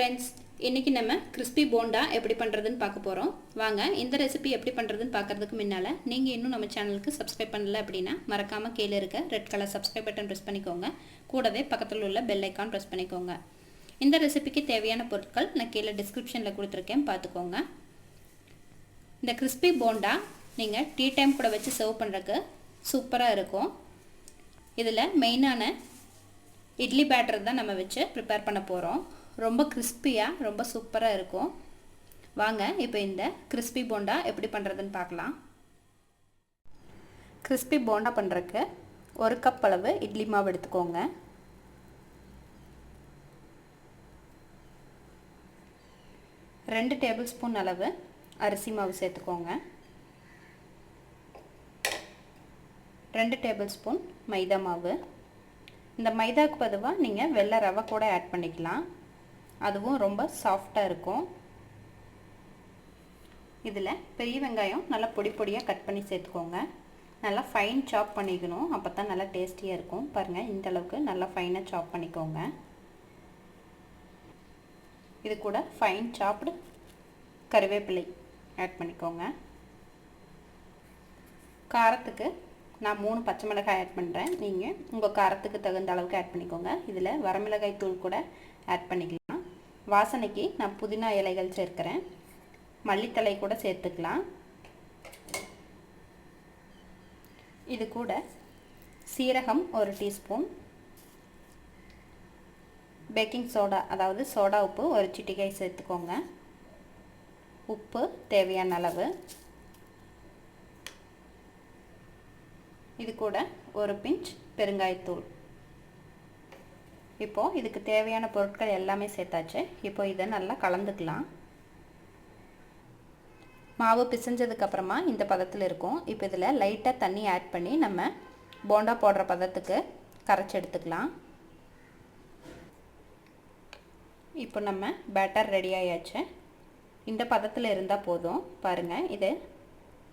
Friends இன்றைக்கி நம்ம crispy bonda எப்படி பண்ணுறதுன்னு பார்க்க போகிறோம் வாங்க இந்த ரெசிபி எப்படி பண்ணுறதுன்னு பார்க்கறதுக்கு முன்னால் நீங்கள் இன்னும் நம்ம சேனலுக்கு சப்ஸ்கிரைப் பண்ணல அப்படின்னா மறக்காமல் கீழே இருக்க red colour subscribe button press பண்ணிக்கோங்க. கூடவே பக்கத்தில் உள்ள பெல் ஐக்கான் ப்ரெஸ் பண்ணிக்கோங்க. இந்த ரெசிபிக்கு தேவையான பொருட்கள் நான் கீழே டிஸ்கிரிப்ஷனில் கொடுத்துருக்கேன் பார்த்துக்கோங்க. இந்த கிறிஸ்பி போண்டா நீங்கள் டீ டைம் கூட வச்சு சர்வ் பண்ணுறதுக்கு சூப்பராக இருக்கும். இதில் மெயினான இட்லி பேட்டர் தான் நம்ம வச்சு ப்ரிப்பேர் பண்ண போகிறோம் ரொம்ப கிறிஸ்பியாக ரொம்ப சூப்பராக இருக்கும். வாங்க இப்போ இந்த கிறிஸ்பி போண்டா எப்படி பண்ணுறதுன்னு பார்க்கலாம். கிறிஸ்பி போண்டா பண்ணுறதுக்கு ஒரு கப் அளவு இட்லி மாவு எடுத்துக்கோங்க. ரெண்டு டேபிள் ஸ்பூன் அளவு அரிசி மாவு சேர்த்துக்கோங்க. ரெண்டு டேபிள் ஸ்பூன் மைதா மாவு. இந்த மைதாக்கு பதுவாக நீங்கள் வெள்ளை ரவை கூட ஆட் பண்ணிக்கலாம். அதுவும் ரொம்ப சாஃப்டாக இருக்கும். இதில் பெரிய வெங்காயம் நல்லா பொடி பொடியாக கட் பண்ணி சேர்த்துக்கோங்க. நல்லா ஃபைன் சாப் பண்ணிக்கணும். அப்போ தான் நல்லா டேஸ்டியாக இருக்கும். பாருங்கள் இந்த அளவுக்கு நல்லா ஃபைனாக சாப் பண்ணிக்கோங்க. இது கூட ஃபைன் சாப்டு கருவேப்பிலை ஆட் பண்ணிக்கோங்க. காரத்துக்கு நான் மூணு பச்சை மிளகாய் ஆட் பண்ணுறேன் நீங்கள் உங்கள் காரத்துக்கு தகுந்த அளவுக்கு ஆட் பண்ணிக்கோங்க. இதில் வரமிளகாய் தூள் கூட ஆட் பண்ணிக்கலாம். வாசனைக்கு நான் புதினா இலைகள் சேர்க்குறேன். மல்லித்தலை கூட சேர்த்துக்கலாம். இது கூட சீரகம் ஒரு டீஸ்பூன். பேக்கிங் சோடா அதாவது சோடா உப்பு ஒரு சிட்டிக்காய் சேர்த்துக்கோங்க. உப்பு தேவையான அளவு. இது கூட ஒரு பிஞ்ச் பெருங்காயத்தூள். இப்போது இதுக்கு தேவையான பொருட்கள் எல்லாமே சேர்த்தாச்சு. இப்போ இதை நல்லா கலந்துக்கலாம். மாவு பிசைஞ்சதுக்கப்புறமா இந்த பதத்தில் இருக்கும். இப்போ இதில் லைட்டாக தண்ணி ஆட் பண்ணி நம்ம போண்டா போடுற பதத்துக்கு கரைச்சி எடுத்துக்கலாம். இப்போ நம்ம பேட்டர் ரெடி ஆயாச்சு. இந்த பதத்தில் இருந்தால் போதும். பாருங்கள் இது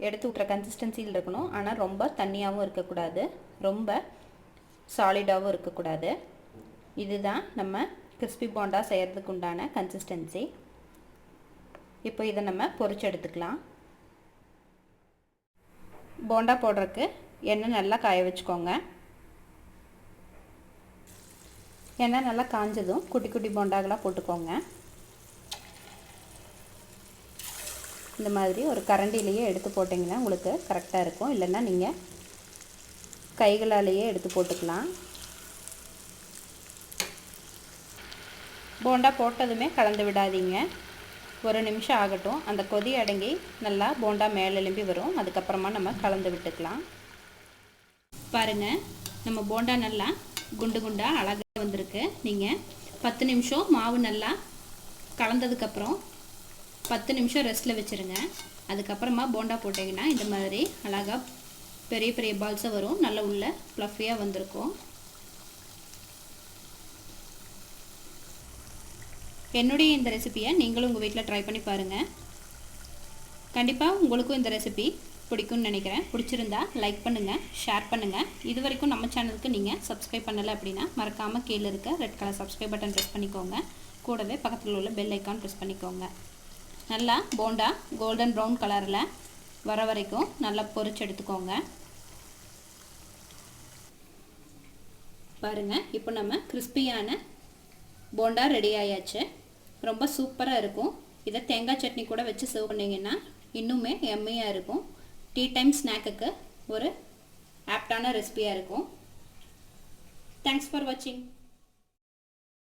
எடுத்து விட்ற கன்சிஸ்டன்சியில் இருக்கணும். ஆனால் ரொம்ப தண்ணியாகவும் இருக்கக்கூடாது. ரொம்ப சாலிடாகவும் இருக்கக்கூடாது. இதுதான் நம்ம கிறிஸ்பி போண்டா செய்கிறதுக்கு உண்டான கன்சிஸ்டன்சி இப்போ இதை நம்ம பொறிச்சு எடுத்துக்கலாம். போண்டா போடுறதுக்கு எண்ணெய் நல்லா காய வச்சுக்கோங்க. எண்ணெய் நல்லா காஞ்சதும் குட்டி குட்டி போண்டாகலாம் போட்டுக்கோங்க. இந்த மாதிரி ஒரு கரண்டிலேயே எடுத்து போட்டிங்கன்னா உங்களுக்கு கரெக்டாக இருக்கும். இல்லைன்னா நீங்கள் கைகளாலேயே எடுத்து போட்டுக்கலாம். போண்டா போட்டதுமே கலந்து விடாதீங்க. ஒரு நிமிஷம் ஆகட்டும். அந்த கொதி அடங்கி நல்லா போண்டா மேலே எழும்பி வரும். அதுக்கப்புறமா நம்ம கலந்து விட்டுக்கலாம். பாருங்கள் நம்ம போண்டா நல்லா குண்டு குண்டாக அழகாக வந்திருக்கு. நீங்கள் பத்து நிமிஷம் மாவு நல்லா கலந்ததுக்கப்புறம் பத்து நிமிஷம் ரெஸ்ட்டில் வச்சுருங்க. அதுக்கப்புறமா போண்டா போட்டிங்கன்னா இந்த மாதிரி அழகாக பெரிய பெரிய பால்ஸாக வரும். நல்ல உள்ள ப்ளஃபியாக வந்திருக்கும். என்னுடைய இந்த ரெசிப்பியை நீங்களும் உங்கள் வீட்டில் ட்ரை பண்ணி பாருங்கள் கண்டிப்பாக உங்களுக்கும் இந்த ரெசிபி பிடிக்கும்னு நினைக்கிறேன். பிடிச்சிருந்தா லைக் பண்ணுங்கள் ஷேர் பண்ணுங்கள் இது வரைக்கும் நம்ம சேனலுக்கு நீங்கள் சப்ஸ்கிரைப் பண்ணலை அப்படின்னா மறக்காமல் கீழே இருக்க red colour subscribe button press பண்ணிக்கோங்க. கூடவே பக்கத்தில் உள்ள பெல் ஐக்கான் ப்ரெஸ் பண்ணிக்கோங்க. நல்லா போண்டா கோல்டன் ப்ரௌன் கலரில் வர வரைக்கும் நல்லா பொறிச்சு எடுத்துக்கோங்க. பாருங்கள் இப்போ நம்ம கிறிஸ்பியான போண்டா ரெடி ஆயாச்சு. ரொம்ப சூப்பராக இருக்கும். இதை தேங்காய் சட்னி கூட வச்சு சர்வ் பண்ணிங்கன்னா இன்னுமே எம்மையாக இருக்கும். டீ டைம் ஸ்நாக்குக்கு ஒரு ஆப்டான ரெசிபியாக இருக்கும். தேங்க்ஸ் ஃபார் வாட்சிங்